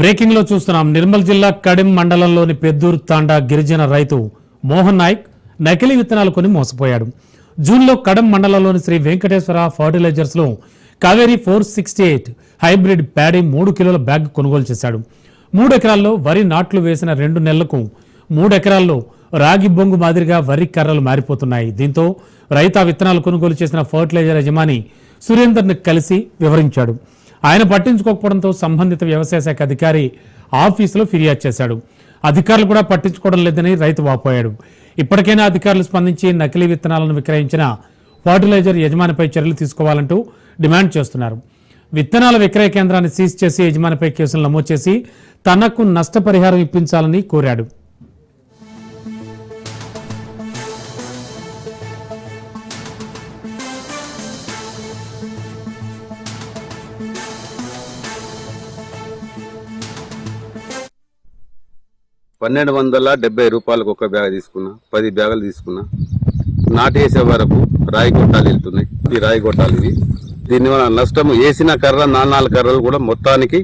బ్రేకింగ్లో చూస్తున్నాం. నిర్మల్ జిల్లా కడిం మండలంలోని పెద్దూరు తాండా గిరిజన రైతు మోహన్ నాయక్ నకిలీ విత్తనాలు కొని మోసపోయాడు. జూన్లో కడం మండలంలోని Sri Venkateswara ఫర్టిలైజర్స్లో Kaveri four sixty eight hybrid paddy మూడు కిలోల బ్యాగ్ కొనుగోలు చేశాడు. మూడు ఎకరాల్లో వరి నాట్లు వేసిన రెండు నెలలకు మూడు ఎకరాల్లో రాగి బొంగు మాదిరిగా వరి కర్రలు మారిపోతున్నాయి. దీంతో రైతా విత్తనాలు కొనుగోలు చేసిన ఫర్టిలైజర్ యజమాని సురేందర్ని కలిసి వివరించాడు. ఆయన పట్టించుకోకపోవడంతో సంబంధిత వ్యవసాయ శాఖ అధికారి ఆఫీసులో ఫిర్యాదు చేశాడు. అధికారులు కూడా పట్టించుకోవడం లేదని రైతు వాపోయాడు. ఇప్పటికైనా అధికారులు స్పందించి నకిలీ విత్తనాలను విక్రయించిన ఫర్టిలైజర్ యజమానిపై చర్యలు తీసుకోవాలంటూ డిమాండ్ చేస్తున్నారు. విత్తనాల విక్రయ కేంద్రాన్ని సీజ్ చేసి యజమానిపై కేసులు నమోదు చేసి తనకు నష్టపరిహారం ఇప్పించాలని కోరాడు. పన్నెండు వందల డెబ్బై రూపాయలకు ఒక బ్యాగ్ తీసుకున్నా పది బ్యాగులు తీసుకున్నా. నాటేసే వరకు రాయి గొట్టాలు వెళ్తున్నాయి. ఈ రాయి గొట్టాలు ఇవి. దీనివల్ల నష్టం వేసిన కర్ర నాలుగు కర్రలు కూడా మొత్తానికి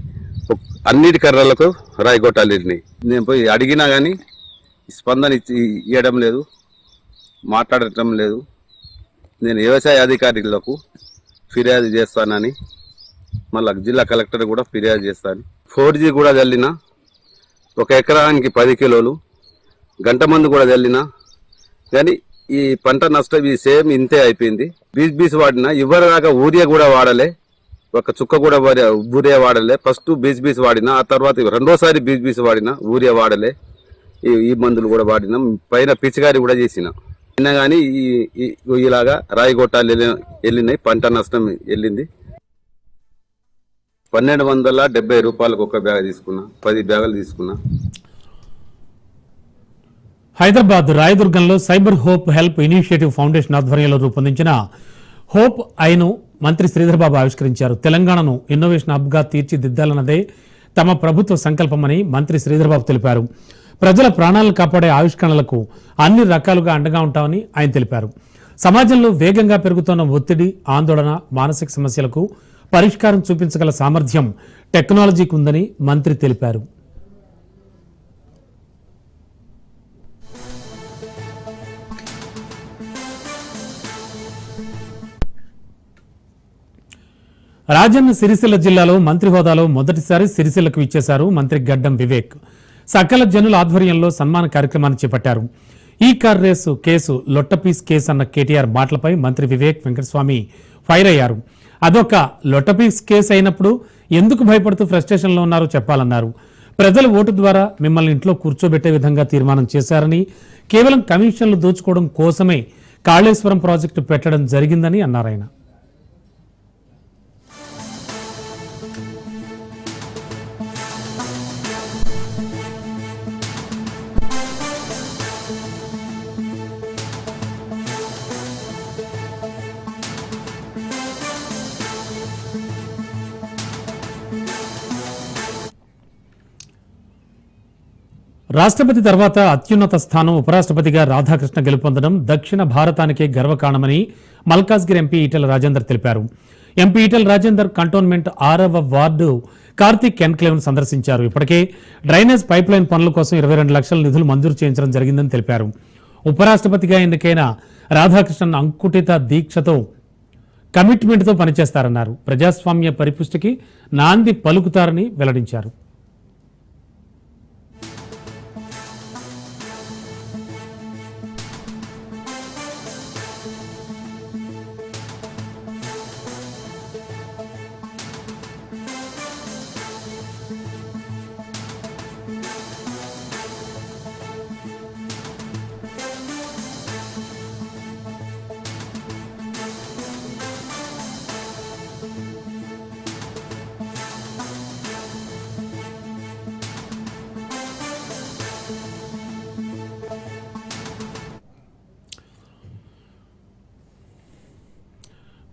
అన్నిటి కర్రలకు రాయి గొట్టాలు వెళ్ళినాయి నేను పోయి అడిగినా కానీ స్పందన ఇచ్చి ఇవ్వడం లేదు మాట్లాడటం లేదు. నేను వ్యవసాయ అధికారులకు ఫిర్యాదు చేస్తానని మళ్ళా జిల్లా కలెక్టర్ కూడా ఫిర్యాదు చేస్తాను. ఫోర్ జీ కూడా చల్లినా ఒక ఎకరానికి పది కిలోలు గంట మందు కూడా చల్లినా కానీ ఈ పంట నష్టం ఈ సేమ్ ఇంతే అయిపోయింది. బీస్ బీస్ వాడినా ఇవ్వరదాకా ఊరియా కూడా వాడలే ఒక చుక్క కూడా వాడి- ఊరియా వాడలే. ఫస్ట్ బీస్ బీస్ వాడినా ఆ తర్వాత రెండోసారి బీస్ బీస్ వాడినా ఊరియా వాడలే. ఈ ఈ మందులు కూడా వాడినా పైన పిచికారి కూడా చేసిన. అయినా కానీ ఈ ఇలాగా రాయి గొట్టాలు వెళ్ళి- వెళ్ళినాయి పంట నష్టం వెళ్ళింది. పన్నెండు వందల డెబ్బై రూపాయలకు ఒక బ్యాగ్ తీసుకున్నా పది బ్యాగులు తీసుకున్నా. Hyderabad రాయదుర్గంలో cyber hope help initiative foundation ఆధ్వర్యంలో రూపొందించిన హోప్ ఐను మంత్రి శ్రీధర్బాబు ఆవిష్కరించారు. తెలంగాణను ఇన్నోవేషన్ హబ్గా తీర్చిదిద్దాలన్నదే తమ ప్రభుత్వ సంకల్పమని మంత్రి శ్రీధర్బాబు తెలిపారు. ప్రజల ప్రాణాలను కాపాడే ఆవిష్కరణలకు అన్ని రకాలుగా అండగా ఉంటామని ఆయన తెలిపారు. సమాజంలో వేగంగా పెరుగుతున్న ఒత్తిడి ఆందోళన మానసిక సమస్యలకు పరిష్కారం చూపించగల సామర్థ్యం టెక్నాలజీకి ఉందని మంత్రి తెలిపారు. రాజన్న సిరిసిల్ల జిల్లాలో మంత్రి హోదాలో మొదటిసారి సిరిసిల్లకు ఇచ్చేశారు మంత్రి గడ్డం వివేక్. సకల జనుల ఆధ్వర్యంలో సన్మాన కార్యక్రమాన్ని చేపట్టారు. ఈ కార్ రేసు కేసు లొట్టపీస్ కేసు అన్న కేటీఆర్ మాటలపై మంత్రి వివేక్ వెంకటస్వామి ఫైర్ అయ్యారు. అదొక లొట్టపీస్ కేసు అయినప్పుడు ఎందుకు భయపడుతూ ఫ్రస్ట్రేషన్లో ఉన్నారో చెప్పాలన్నారు. ప్రజల ఓటు ద్వారా మిమ్మల్ని ఇంట్లో కూర్చోబెట్టే విధంగా తీర్మానం చేశారని కేవలం కమిషన్లు దోచుకోవడం కోసమే కాళేశ్వరం ప్రాజెక్టు పెట్టడం జరిగిందని అన్నారాయన. రాష్ట్రపతి తర్వాత అత్యున్నత స్థానం ఉపరాష్ట్రపతిగా రాధాకృష్ణ గెలుపొందడం దక్షిణ భారతానికే గర్వకారణమని మల్కాజ్గిరి ఎంపీ ఈటల రాజేందర్ తెలిపారు. ఎంపీ ఈటల రాజేందర్ కంటోన్మెంట్ ఆరవ వార్డు కార్తిక్ ఎన్క్లేవ్ను సందర్శించారు. ఇప్పటికే డ్రైనేజ్ పైప్ లైన్ పనుల కోసం ఇరవై రెండు లక్షల నిధులు మంజూరు చేయించడం జరిగిందని తెలిపారు. ఉపరాష్ట్రపతిగా ఎన్నికైన రాధాకృష్ణన్ అంకుటిత దీక్షతో కమిట్మెంట్తో పనిచేస్తారన్నారు. ప్రజాస్వామ్య పరిపుష్టికి నాంది పలుకుతారని వెల్లడించారు.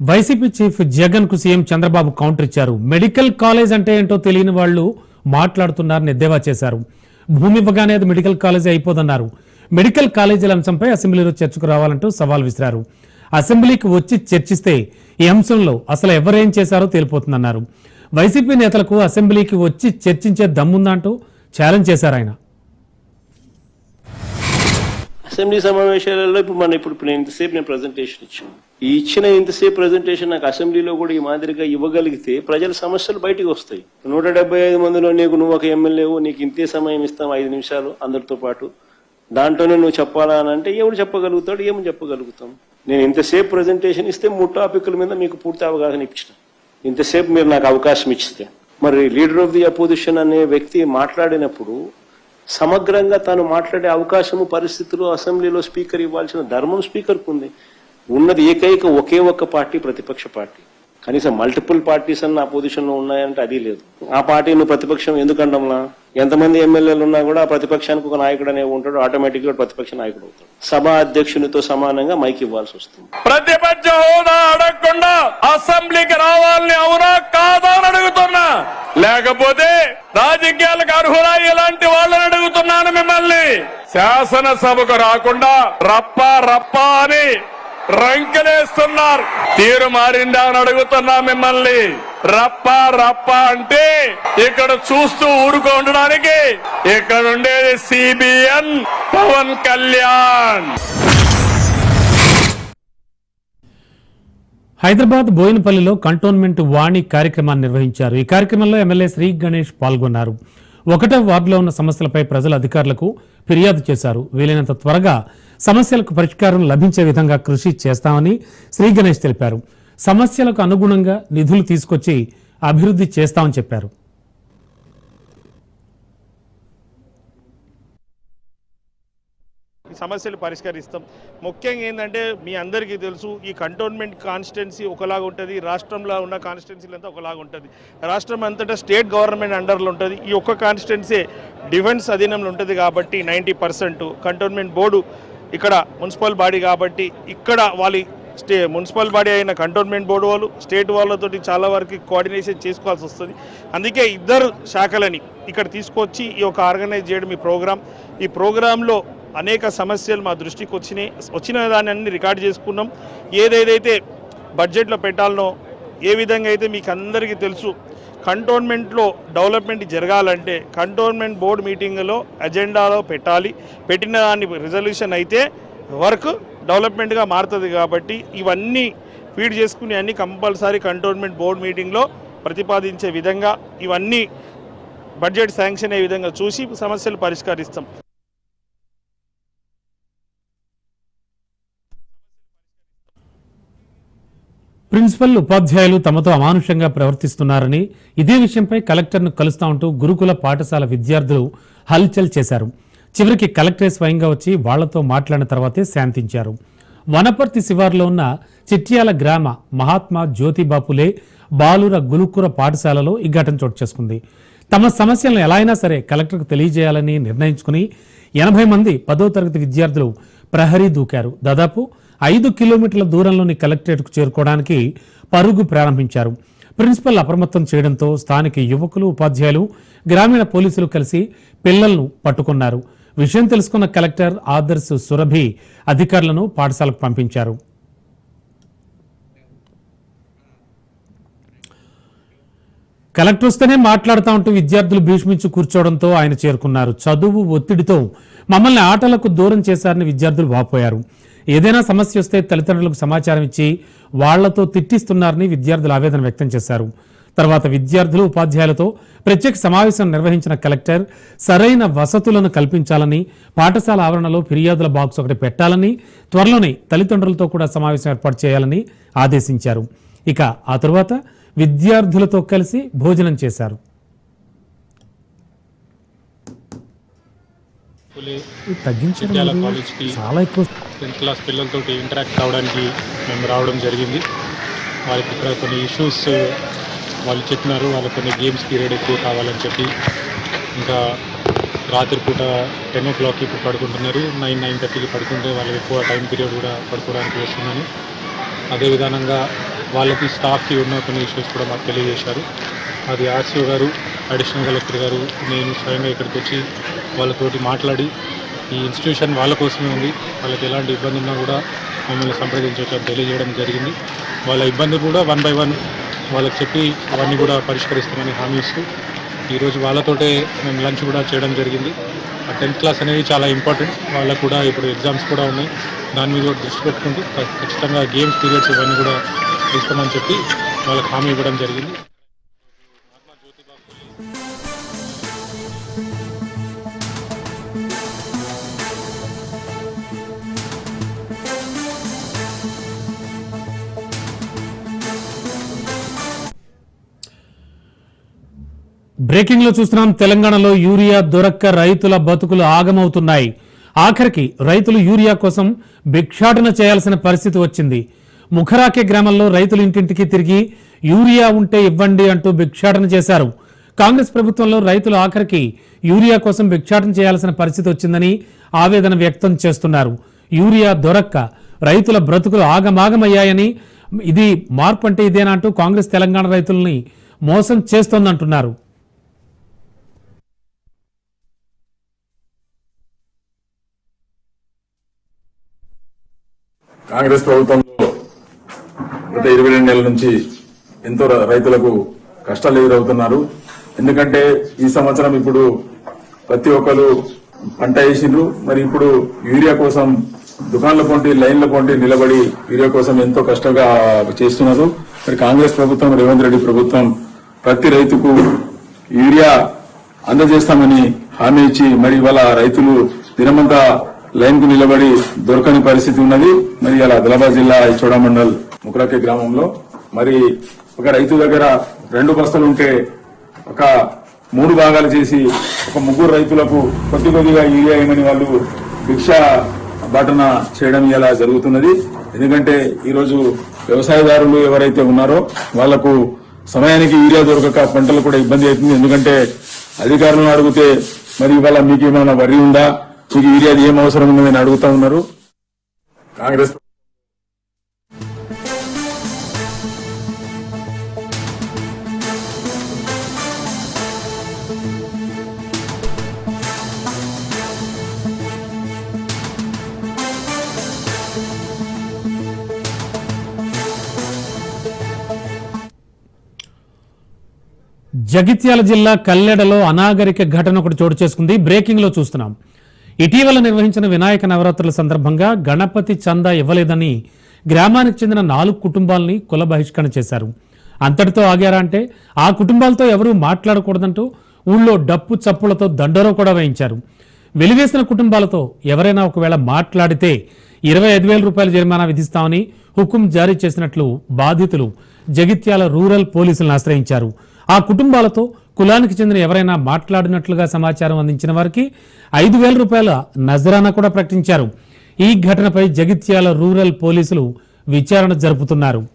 వైసీపీ చీఫ్ జగన్కు సీఎం చంద్రబాబు కౌంటర్ ఇచ్చారు. మెడికల్ కాలేజ్ అంటే ఏంటో తెలియని వాళ్ళు మాట్లాడుతున్నారని ఎద్దేవా చేశారు. భూమి ఇవ్వగానే అది మెడికల్ కాలేజీ అయిపోదన్నారు. మెడికల్ కాలేజీల అంశంపై అసెంబ్లీలో చర్చకు రావాలంటూ సవాల్ విసిరారు. అసెంబ్లీకి వచ్చి చర్చిస్తే ఈ అంశంలో అసలు ఎవరేం చేశారో తేలిపోతుందన్నారు. వైసీపీ నేతలకు అసెంబ్లీకి వచ్చి చర్చించే దమ్ముందంటూ ఛాలెంజ్ చేశారు ఆయన. అసెంబ్లీ సమావేశాలలో ఇప్పుడు మన ఇప్పుడు నేను ఇంతసేపు నేను ప్రజెంటేషన్ ఇచ్చాను. ఈ ఇచ్చిన ఇంతసేపు ప్రజెంటేషన్ నాకు అసెంబ్లీలో కూడా ఈ మాదిరిగా ఇవ్వగలిగితే ప్రజల సమస్యలు బయటికి వస్తాయి. నూట డెబ్బై ఐదు మందిలో నీకు నువ్వు ఒక ఎమ్మెల్యేవు నీకు ఇంతే సమయం ఇస్తాం ఐదు నిమిషాలు అందరితో పాటు. దాంట్లోనే నువ్వు చెప్పాలా అని అంటే ఎవడు చెప్పగలుగుతాడు ఏమని చెప్పగలుగుతాం? నేను ఇంతసేపు ప్రజెంటేషన్ ఇస్తే మూడు టాపిక్ల మీద మీకు పూర్తి అవగాహన ఇచ్చిన. ఇంతసేపు మీరు నాకు అవకాశం ఇచ్చితే. మరి లీడర్ ఆఫ్ ది అపోజిషన్ అనే వ్యక్తి మాట్లాడినప్పుడు సమగ్రంగా తాను మాట్లాడే అవకాశము పరిస్థితులు అసెంబ్లీలో స్పీకర్ ఇవ్వాల్సిన ధర్మం స్పీకర్కు ఉంది. ఉన్నది ఏకైక ఒకే ఒక్క పార్టీ ప్రతిపక్ష పార్టీ. కనీసం మల్టిపుల్ పార్టీస్ అన్న అపోజిషన్లో ఉన్నాయంటే అది లేదు. ఆ పార్టీ నువ్వు ప్రతిపక్షం ఎందుకంటంలా ఎంతమంది ఎమ్మెల్యేలు ఉన్నా కూడా ప్రతిపక్షానికి ఒక నాయకుడు అనే ఉంటాడు ఆటోమేటిక్గా ప్రతిపక్ష నాయకుడు అవుతాడు. సభ అధ్యక్షునితో సమానంగా మైక్ ఇవ్వాల్సి వస్తుంది. ప్రతిపక్ష హోదా అడగకుండా అసెంబ్లీకి రావాలని అవునా కాదా అని అడుగుతున్నా. లేకపోతే రాజకీయాలకు అర్హులా ఇలాంటి వాళ్ళని అడుగుతున్నాను మిమ్మల్ని. శాసనసభకు రాకుండా రప్ప రప్ప అని రంకెలేస్తున్నారు. తీరు మారిందా అని అడుగుతున్నా మిమ్మల్ని. రప్ప రప్ప అంటే ఇక్కడ చూస్తూ ఊరుకో ఉండడానికి ఇక్కడ ఉండేది సిబిఎన్ పవన్ కళ్యాణ్. హైదరాబాద్ బోయినపల్లిలో కంటోన్మెంట్ వాణి కార్యక్రమాన్ని నిర్వహించారు. ఈ కార్యక్రమంలో ఎమ్మెల్యే శ్రీ గణేష్ పాల్గొన్నారు. ఒకటో వార్డులో ఉన్న సమస్యలపై ప్రజల అధికారులకు ఫిర్యాదు చేశారు. వీలైనంత త్వరగా సమస్యలకు పరిష్కారం లభించే విధంగా కృషి చేస్తామని శ్రీ గణేష్ తెలిపారు. సమస్యలకు అనుగుణంగా నిధులు తీసుకొచ్చి అభివృద్ధి చేస్తామని చెప్పారు. ఈ సమస్యలు పరిష్కరిస్తాం. ముఖ్యంగా ఏంటంటే మీ అందరికీ తెలుసు ఈ కంటోన్మెంట్ కాన్స్టిట్యున్సీ ఒకలాగా ఉంటుంది రాష్ట్రంలో ఉన్న కాన్స్టిట్యున్సీలు అంతా ఒకలాగా ఉంటుంది. రాష్ట్రం అంతటా స్టేట్ గవర్నమెంట్ అండర్లో ఉంటుంది. ఈ ఒక్క కాన్స్టిట్యున్సీ డిఫెన్స్ అధీనంలో ఉంటుంది కాబట్టి నైంటీ పర్సెంట్. కంటోన్మెంట్ బోర్డు ఇక్కడ మున్సిపల్ బాడీ కాబట్టి ఇక్కడ వాళ్ళ స్టే మున్సిపల్ బాడీ అయిన కంటోన్మెంట్ బోర్డు వాళ్ళు స్టేట్ వాళ్ళతోటి చాలా వరకు కోఆర్డినేషన్ చేసుకోవాల్సి వస్తుంది. అందుకే ఇద్దరు శాఖలని ఇక్కడ తీసుకొచ్చి ఈ యొక్క ఆర్గనైజ్ చేయడం ఈ ప్రోగ్రాం. ఈ ప్రోగ్రాంలో అనేక సమస్యలు మా దృష్టికి వచ్చినాయి. వచ్చిన దాన్ని అన్ని రికార్డ్ చేసుకున్నాం. ఏదేదైతే బడ్జెట్లో పెట్టాలనో ఏ విధంగా అయితే మీకు అందరికీ తెలుసు కంటోన్మెంట్లో డెవలప్మెంట్ జరగాలంటే కంటోన్మెంట్ బోర్డు మీటింగ్లో అజెండాలో పెట్టాలి. పెట్టిన దాన్ని రిజల్యూషన్ అయితే వర్క్ డెవలప్మెంట్గా మారుతుంది కాబట్టి ఇవన్నీ ఫీడ్ చేసుకుని అన్ని కంపల్సరీ కంటోన్మెంట్ బోర్డు మీటింగ్లో ప్రతిపాదించే విధంగా ఇవన్నీ బడ్జెట్ శాంక్షన్ అయ్యే విధంగా చూసి సమస్యలు పరిష్కరిస్తాం. ప్రిన్సిపల్ ఉపాధ్యాయులు తమతో అమానుషంగా ప్రవర్తిస్తున్నారని ఇదే విషయంపై కలెక్టర్ను కలుస్తా ఉంటూ గురుకుల పాఠశాల విద్యార్థులు హల్చల్ చేశారు. చివరికి కలెక్టరే స్వయంగా వచ్చి వాళ్ళతో మాట్లాడిన తర్వాతే శాంతించారు. వనపర్తి శివార్లో ఉన్న చిట్యాల గ్రామ మహాత్మా జ్యోతిబాపులే బాలుర గులుకుర పాఠశాలలో ఈ ఘటన చోటు చేసుకుంది. తమ సమస్యలను ఎలా అయినా సరే కలెక్టర్కు తెలియజేయాలని నిర్ణయించుకుని ఎనభై మంది పదో తరగతి విద్యార్థులు ప్రహరీ దూకారు. దాదాపు ఐదు కిలోమీటర్ల దూరంలోని కలెక్టరేట్కు చేరుకోవడానికి పరుగు ప్రారంభించారు. ప్రిన్సిపల్ అప్రమత్తం చేయడంతో స్థానిక యువకులు ఉపాధ్యాయులు గ్రామీణ పోలీసులు కలిసి పిల్లలను పట్టుకున్నారు. విషయం తెలుసుకున్న కలెక్టర్ ఆదర్శ్ సురభి అధికారులను పాఠశాలకు పంపించారు. కలెక్టర్ వస్తేనే మాట్లాడుతూ ఉంటూ విద్యార్థులు భీష్మించి కూర్చోవడంతో ఆయన చేరుకున్నారు. చదువు ఒత్తిడితో మమ్మల్ని ఆటలకు దూరం చేశారని విద్యార్థులు వాపోయారు. ఏదైనా సమస్య వస్తే తల్లిదండ్రులకు సమాచారం ఇచ్చి వాళ్ళతో తిట్టిస్తున్నారని విద్యార్థులు ఆవేదన వ్యక్తం చేశారు. తర్వాత విద్యార్థులు ఉపాధ్యాయులతో ప్రత్యేక సమావేశం నిర్వహించిన కలెక్టర్ సరైన వసతులను కల్పించాలని పాఠశాల ఆవరణలో ఫిర్యాదుల బాక్స్ ఒకటి పెట్టాలని త్వరలోనే తల్లిదండ్రులతో కూడా సమావేశం ఏర్పాటు చేయాలని ఆదేశించారు. ఇక ఆ తరువాత విద్యార్థులతో కలిసి భోజనం చేశారు. కాలేజ్కి చాలా ఎక్కువ. టెన్త్ క్లాస్ పిల్లలతో ఇంటరాక్ట్ అవ్వడానికి మేము రావడం జరిగింది. వాళ్ళకి ఇక్కడ కొన్ని ఇష్యూస్ వాళ్ళు చెప్పినారు వాళ్ళకు కొన్ని గేమ్స్ పీరియడ్ ఎక్కువ కావాలని చెప్పి. ఇంకా రాత్రిపూట టెన్ ఓ క్లాక్కి ఇప్పుడు పడుకుంటున్నారు నైన్ నైన్ థర్టీకి పడుకుంటే వాళ్ళకి ఎక్కువ టైం పీరియడ్ కూడా పడుకోవడానికి వస్తుందని. అదే విధానంగా వాళ్ళకి స్టాఫ్కి ఉన్న కొన్ని ఇష్యూస్ కూడా మాకు తెలియజేశారు. అది ఆర్సీఓ గారు అడిషనల్ కలెక్టర్ గారు నేను స్వయంగా ఇక్కడికి వచ్చి వాళ్ళతోటి మాట్లాడి ఈ ఇన్స్టిట్యూషన్ వాళ్ళ కోసమే ఉంది. వాళ్ళకి ఎలాంటి ఇబ్బంది ఉన్నా కూడా మమ్మల్ని సంప్రదించవచ్చు తెలియజేయడం జరిగింది. వాళ్ళ ఇబ్బంది కూడా వన్ బై వన్ వాళ్ళకి చెప్పి అవన్నీ కూడా పరిష్కరిస్తామని హామీ ఇస్తూ ఈరోజు వాళ్ళతోటే మేము లంచ్ కూడా చేయడం జరిగింది. ఆ టెన్త్ క్లాస్ అనేది చాలా ఇంపార్టెంట్. వాళ్ళకు కూడా ఇప్పుడు ఎగ్జామ్స్ కూడా ఉన్నాయి. దాని మీద కూడా దృష్టి పెట్టుకుంటూ ఖచ్చితంగా గేమ్స్ పీరియడ్స్ ఇవన్నీ కూడా ఇస్తామని చెప్పి వాళ్ళకి హామీ ఇవ్వడం జరిగింది. బ్రేకింగ్లో చూస్తున్నాం తెలంగాణలో యూరియా దొరక్క రైతుల బతుకులు ఆగమవుతున్నాయి. ఆఖరికి రైతులు యూరియా కోసం భిక్షాటన చేయాల్సిన పరిస్థితి వచ్చింది. ముఖరాకే గ్రామంలో రైతులు ఇంటింటికి తిరిగి యూరియా ఉంటే ఇవ్వండి అంటూ భిక్షాటన చేశారు. కాంగ్రెస్ ప్రభుత్వంలో రైతులు ఆఖరికి యూరియా కోసం భిక్షాటన చేయాల్సిన పరిస్థితి వచ్చిందని ఆవేదన వ్యక్తం చేస్తున్నారు. యూరియా దొరక్క రైతుల బ్రతుకులు ఆగమాగమయ్యాయని ఇది మార్పు అంటే ఇదేనంటూ కాంగ్రెస్ తెలంగాణ రైతుల్ని మోసం చేస్తోందంటున్నారు. కాంగ్రెస్ ప్రభుత్వంలో గత ఇరవై రెండు నెలల నుంచి ఎంతో రైతులకు కష్టాలు ఎదురవుతున్నారు. ఎందుకంటే ఈ సంవత్సరం ఇప్పుడు ప్రతి ఒక్కరు పంట వేసిండ్రు. మరి ఇప్పుడు యూరియా కోసం దుకాణాల పొంటి లైన్ల పొంటి నిలబడి యూరియా కోసం ఎంతో కష్టంగా చేస్తున్నారు. మరి కాంగ్రెస్ ప్రభుత్వం రేవంత్ రెడ్డి ప్రభుత్వం ప్రతి రైతుకు యూరియా అందజేస్తామని హామీ ఇచ్చి మరి ఇవాళ రైతులు దినమంతా లైన్కు నిలబడి దొరకని పరిస్థితి ఉన్నది. మరి ఇలా ఆదిలాబాద్ జిల్లా ఇచోడా మండల్ ముకురాకే గ్రామంలో మరి ఒక రైతు దగ్గర రెండు బస్తలు ఉంటే ఒక మూడు భాగాలు చేసి ఒక ముగ్గురు రైతులకు కొద్ది కొద్దిగా యూరియా ఇవ్వని వాళ్ళు భిక్ష బాటన చేయడం ఇలా జరుగుతున్నది. ఎందుకంటే ఈరోజు వ్యవసాయదారులు ఎవరైతే ఉన్నారో వాళ్ళకు సమయానికి యూరియా దొరకక పంటలు కూడా ఇబ్బంది అవుతుంది. ఎందుకంటే అధికారులను అడిగితే మరి ఇవాళ మీకు ఏమైనా వరి ఉందా? యూరియాది ఏం అవసరం ఉన్నదని అడుగుతా ఉన్నారు. కాంగ్రెస్ జగిత్యాల జిల్లా కల్లెడలో అనాగరిక ఘటన ఒకటి చోటు చేసుకుంది. బ్రేకింగ్లో చూస్తున్నాం. ఇటీవల నిర్వహించిన వినాయక నవరాత్రుల సందర్భంగా గణపతి చందా ఇవ్వలేదని గ్రామానికి చెందిన నాలుగు కుటుంబాలని కుల బహిష్కరణ చేశారు. అంతటితో ఆగారా అంటే ఆ కుటుంబాలతో ఎవరూ మాట్లాడకూడదంటూ ఊళ్ళో డప్పు చప్పులతో దండోరో కూడా వేయించారు. వెలివేసిన కుటుంబాలతో ఎవరైనా ఒకవేళ మాట్లాడితే ఇరవై ఐదు వేల రూపాయల జరిమానా విధిస్తామని హుకుం జారీ చేసినట్లు బాధితులు జగిత్యాల రూరల్ పోలీసులను ఆశ్రయించారు. ఆ కుటుంబాలతో కులానికి చెందిన ఎవరైనా మాట్లాడినట్లుగా సమాచారం అందించిన వారికి ఐదు వేల రూపాయల నజరానా కూడా ప్రకటించారు. ఈ ఘటనపై జగిత్యాల రూరల్ పోలీసులు విచారణ జరుపుతున్నారు.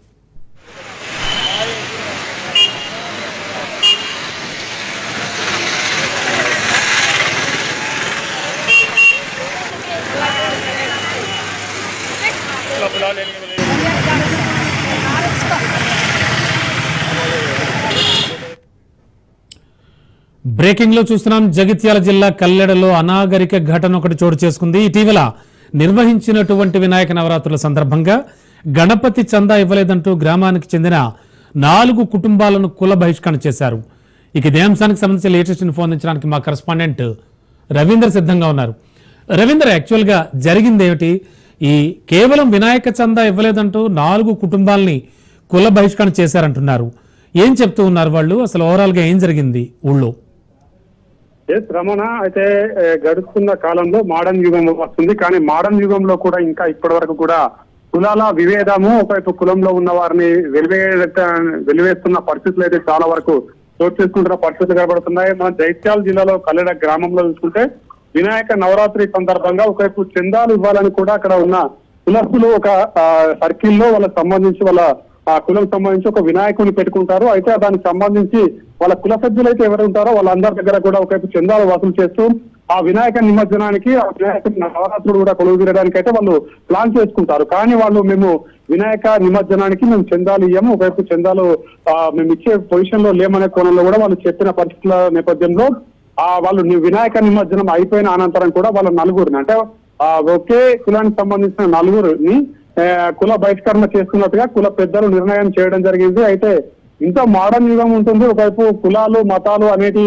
బ్రేకింగ్లో చూస్తున్నాం. జగిత్యాల జిల్లా కల్లెడలో అనాగరిక ఘటన ఒకటి చోటు చేసుకుంది. ఇటీవల నిర్వహించినటువంటి వినాయక నవరాత్రుల సందర్భంగా గణపతి చందా ఇవ్వలేదంటూ గ్రామానికి చెందిన నాలుగు కుటుంబాలను కుల బహిష్కరణ చేశారు. ఇక ఇదే అంశానికి సంబంధించి లేటెస్ట్ ఇన్ఫో అందించడానికి మా కరెస్పాండెంట్ రవీందర్ సిద్ధంగా ఉన్నారు. రవీందర్ యాక్చువల్గా జరిగింది ఏమిటి? ఈ కేవలం వినాయక చందా ఇవ్వలేదంటూ నాలుగు కుటుంబాలని కుల బహిష్కరణ చేశారంటున్నారు. ఏం చెప్తూ ఉన్నారు వాళ్ళు? అసలు ఓవరాల్గా ఏం జరిగింది ఊళ్ళో? ఎస్ రమణ అయితే గడుస్తున్న కాలంలో మోడర్న్ యుగం వస్తుంది. కానీ మోడర్న్ యుగంలో కూడా ఇంకా ఇప్పటి వరకు కూడా కులాల వివేదము ఒకవైపు కులంలో ఉన్న వారిని వెలివే వెలివేస్తున్న పరిస్థితులు అయితే చాలా వరకు చోటు చేసుకుంటున్న పరిస్థితులు కనబడుతున్నాయి. మన జైత్యాల జిల్లాలో కల్లెడ గ్రామంలో చూసుకుంటే వినాయక నవరాత్రి సందర్భంగా ఒకవైపు చందాలు ఇవ్వాలని కూడా అక్కడ ఉన్న కులస్తులు ఒక సర్కిల్లో వాళ్ళకి సంబంధించి వాళ్ళ ఆ కులం సంబంధించి ఒక వినాయకుని పెట్టుకుంటారు. అయితే దానికి సంబంధించి వాళ్ళ కుల సభ్యులు అయితే ఎవరు ఉంటారో వాళ్ళందరి దగ్గర కూడా ఒకవైపు చందాలు వసూలు చేస్తూ ఆ వినాయక నిమజ్జనానికి ఆ వినాయకుడి నవరాత్రుడు కూడా కొలువు తీరడానికి అయితే వాళ్ళు ప్లాన్ చేసుకుంటారు. కానీ వాళ్ళు మేము వినాయక నిమజ్జనానికి మేము చందాలు ఇయ్యము. ఒకవైపు చందాలు ఆ, మేము ఇచ్చే పొజిషన్లో లేమనే కోణంలో కూడా వాళ్ళు చెప్పిన పరిస్థితుల నేపథ్యంలో ఆ వాళ్ళు వినాయక నిమజ్జనం అయిపోయిన అనంతరం కూడా వాళ్ళ నలుగురిని అంటే ఆ ఒకే కులానికి సంబంధించిన నలుగురిని కుల బహిష్కరణ చేస్తున్నట్టుగా కుల పెద్దలు నిర్ణయం చేయడం జరిగింది. అయితే ఇంత మోడర్న్ యుగం ఉంటుంది. ఒకవైపు కులాలు మతాలు అనేటి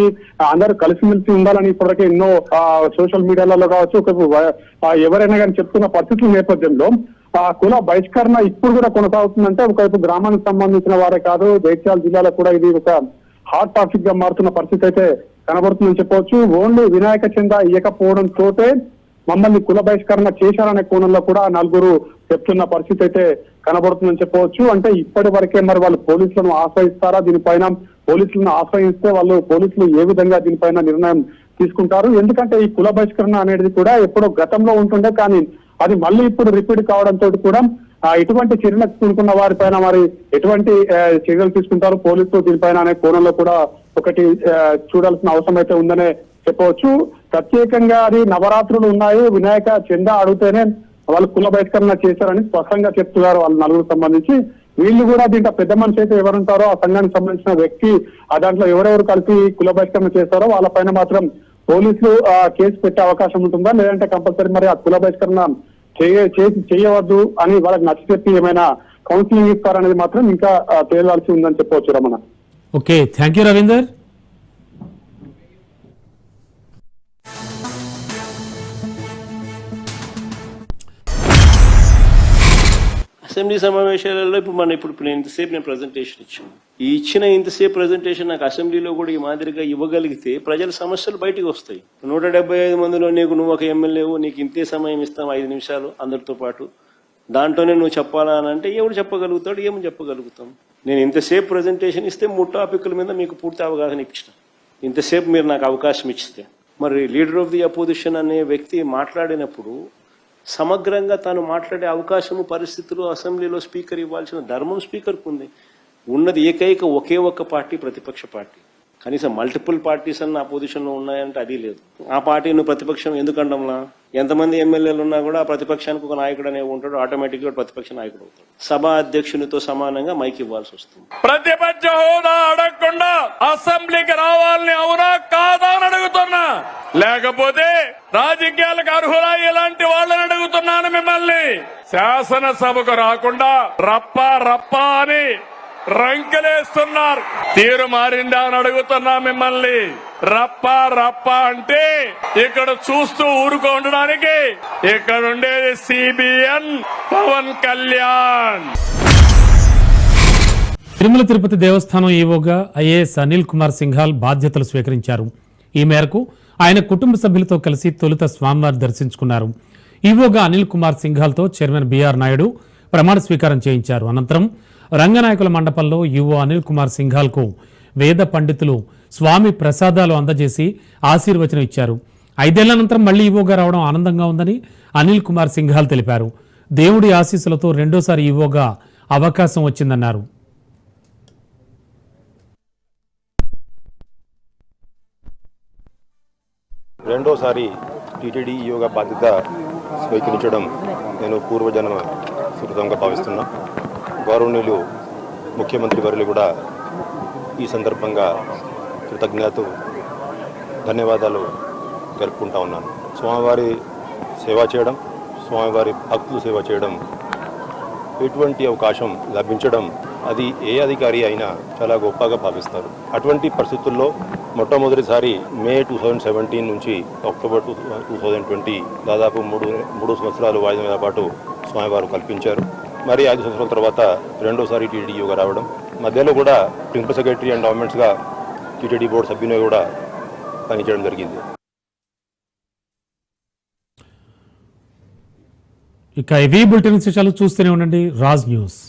అందరూ కలిసిమెలిసి ఉండాలని ఇప్పటికే ఎన్నో సోషల్ మీడియాలలో కావచ్చు ఒకవైపు ఎవరైనా కానీ చెప్తున్న పరిస్థితుల నేపథ్యంలో ఆ కుల బహిష్కరణ ఇప్పుడు కూడా కొనసాగుతుందంటే ఒకవైపు గ్రామానికి సంబంధించిన వారే కాదు జైత్యాల జిల్లాలో కూడా ఇది ఒక హాట్ టాపిక్గా మారుతున్న పరిస్థితి అయితే కనబడుతుందని చెప్పవచ్చు. ఓన్లీ వినాయక చందా ఇవ్వకపోవడం తోటే మమ్మల్ని కుల బహిష్కరణ చేశారనే కోణంలో కూడా నలుగురు చెప్తున్న పరిస్థితి అయితే కనబడుతుందని చెప్పవచ్చు. అంటే ఇప్పటి వరకే మరి వాళ్ళు పోలీసులను ఆశ్రయిస్తారా? దీనిపైన పోలీసులను ఆశ్రయిస్తే వాళ్ళు పోలీసులు ఏ విధంగా దీనిపైన నిర్ణయం తీసుకుంటారు? ఎందుకంటే ఈ కుల బహిష్కరణ అనేది కూడా ఎప్పుడో గతంలో ఉంటుండే కానీ అది మళ్ళీ ఇప్పుడు రిపీట్ కావడంతో కూడా ఎటువంటి చర్యలు తీసుకున్న వారిపైన మరి ఎటువంటి చర్యలు తీసుకుంటారు? పోలీసులు దీనిపైన అనే కోణంలో కూడా ఒకటి చూడాల్సిన అవసరం అయితే ఉందనే చెప్పవచ్చు. ప్రత్యేకంగా అది నవరాత్రులు ఉన్నాయి. వినాయక చందా అడిగితేనే వాళ్ళు కుల బహిష్కరణ చేశారని స్పష్టంగా చెప్తున్నారు వాళ్ళ నలుగురు సంబంధించి. వీళ్ళు కూడా దీంట్లో పెద్ద మనిషి అయితే ఎవరుంటారో ఆ సంఘానికి సంబంధించిన వ్యక్తి ఆ దాంట్లో ఎవరెవరు కలిసి కుల బహిష్కరణ చేస్తారో వాళ్ళపైన మాత్రం పోలీసులు ఆ, కేసు పెట్టే అవకాశం ఉంటుందా? లేదంటే కంపల్సరీ మరి ఆ కుల బహిష్కరణ చేయ చేయవద్దు అని వాళ్ళకి నచ్చ చెప్పి ఏమైనా కౌన్సిలింగ్ ఇస్తారనేది మాత్రం ఇంకా తేలాల్సి ఉందని చెప్పవచ్చు Ramana. Okay. Thank you Ravinder. Assembly సమావేశాలలో ఇప్పుడు మన ఇప్పుడు ఇప్పుడు నేను ఇంతసేపు నేను ప్రజెంటేషన్ ఇచ్చాను ఈ ఇచ్చిన ఇంతసేపు ప్రజెంటేషన్ నాకు అసెంబ్లీలో కూడా ఈ మాదిరిగా ఇవ్వగలిగితే ప్రజల సమస్యలు బయటికి వస్తాయి. నూట డెబ్బై ఐదు మందిలో నీకు నువ్వు ఒక ఎమ్మెల్యేవు నీకు ఇంతే సమయం ఇస్తాం ఐదు నిమిషాలు అందరితో పాటు. దాంట్లోనే నువ్వు చెప్పాలా అని అంటే ఎవడు చెప్పగలుగుతాడు ఏమని చెప్పగలుగుతాం? నేను ఇంతసేపు ప్రజెంటేషన్ ఇస్తే మూడు టాపిక్ల మీద మీకు పూర్తి అవగాహన ఇచ్చిన. ఇంతసేపు మీరు నాకు అవకాశం ఇచ్చితే. మరి లీడర్ ఆఫ్ ది అపోజిషన్ అనే వ్యక్తి మాట్లాడినప్పుడు సమగ్రంగా తాను మాట్లాడే అవకాశము పరిస్థితులు అసెంబ్లీలో స్పీకర్ ఇవ్వాల్సిన ధర్మం స్పీకర్కు ఉంది. ఉన్నది ఏకైక ఒకే ఒక్క పార్టీ ప్రతిపక్ష పార్టీ. కనీసం మల్టిపుల్ పార్టీస్ అన్న అపోజిషన్లో ఉన్నాయంటే అది లేదు. ఆ పార్టీని ప్రతిపక్షం ఎందుకంటంలా ఎంతమంది ఎమ్మెల్యేలు ఉన్నా కూడా ఆ ప్రతిపక్షానికి ఒక నాయకుడు అనేవి ఉంటాడు. ఆటోమేటిక్గా ప్రతిపక్ష నాయకుడు అవుతాడు. సభ అధ్యక్షునితో సమానంగా మైక్ ఇవ్వాల్సి వస్తుంది. ప్రతిపక్ష హోదా అడగకుండా అసెంబ్లీకి రావాలని అవునా కాదా అని అడుగుతున్నా. లేకపోతే రాజకీయాలకు అర్హులా ఇలాంటి వాళ్ళని అడుగుతున్నాను మిమ్మల్ని. శాసనసభకు రాకుండా రప్ప రప్ప అని రంకెలేస్తున్నారు. తీరు మారిందా అని అడుగుతున్నా మిమ్మల్ని. రప్ప రప్ప అంటే ఇక్కడ చూస్తూ ఊరుకో ఉండడానికి ఇక్కడ ఉండేది సిబిఎన్ పవన్ కళ్యాణ్. తిరుమల తిరుపతి దేవస్థానం ఈవోగా ఐఏఎస్ అనిల్ కుమార్ సింఘాల్ బాధ్యతలు స్వీకరించారు. ఈ మేరకు ఆయన కుటుంబ సభ్యులతో కలిసి తొలుత స్వామివారి దర్శించుకున్నారు. ఈవోగా అనిల్ కుమార్ సింఘాల్తో చైర్మన్ బీఆర్ నాయుడు ప్రమాణ స్వీకారం చేయించారు. అనంతరం రంగనాయకుల మండపంలో యువ అనిల్ కుమార్ సింఘాల్కు వేద పండితులు స్వామి ప్రసాదాలు అందజేసి ఆశీర్వచనం ఇచ్చారు. ఐదేళ్ళ అనంతరం మళ్ళీ ఈవోగా రావడం ఆనందంగా ఉందని అనిల్ కుమార్ సింఘాల్ తెలిపారు. దేవుడి ఆశీస్సులతో రెండోసారి ఈవోగా అవకాశం వచ్చిందన్నారు. రెండోసారి టీటీడీ యోగా బాధ్యత స్వీకరించడం నేను పూర్వజన్మ సుకృతంగా భావిస్తున్నా. గౌరవనీయులు ముఖ్యమంత్రి వర్యులు కూడా ఈ సందర్భంగా కృతజ్ఞతలు ధన్యవాదాలు తెలుపుకుంటా ఉన్నాను. స్వామివారి సేవ చేయడం స్వామివారి భక్తులు సేవ చేయడం ఎటువంటి అవకాశం లభించడం అది ఏ అధికారి అయినా చాలా గొప్పగా భావిస్తారు. అటువంటి పరిస్థితుల్లో మొట్టమొదటిసారి మే టూ థౌజండ్ సెవెంటీన్ నుంచి October two two thousand twenty దాదాపు మూడు మూడు సంవత్సరాలు వాయిదా పాటు స్వామివారు కల్పించారు. మరి ఐదు సంవత్సరాల తర్వాత రెండోసారి టీటీడీ రావడం. మధ్యలో కూడా ప్రిన్సిపల్ సెక్రటరీ అండ్ గవర్నమెంట్స్గా టీటీడీ బోర్డు సభ్యునిగా కూడా పనిచేయడం జరిగింది. ఇక ఇవి బులెటిన్ విశేషాలు చూస్తూనే ఉండండి. రాజ్ న్యూస్.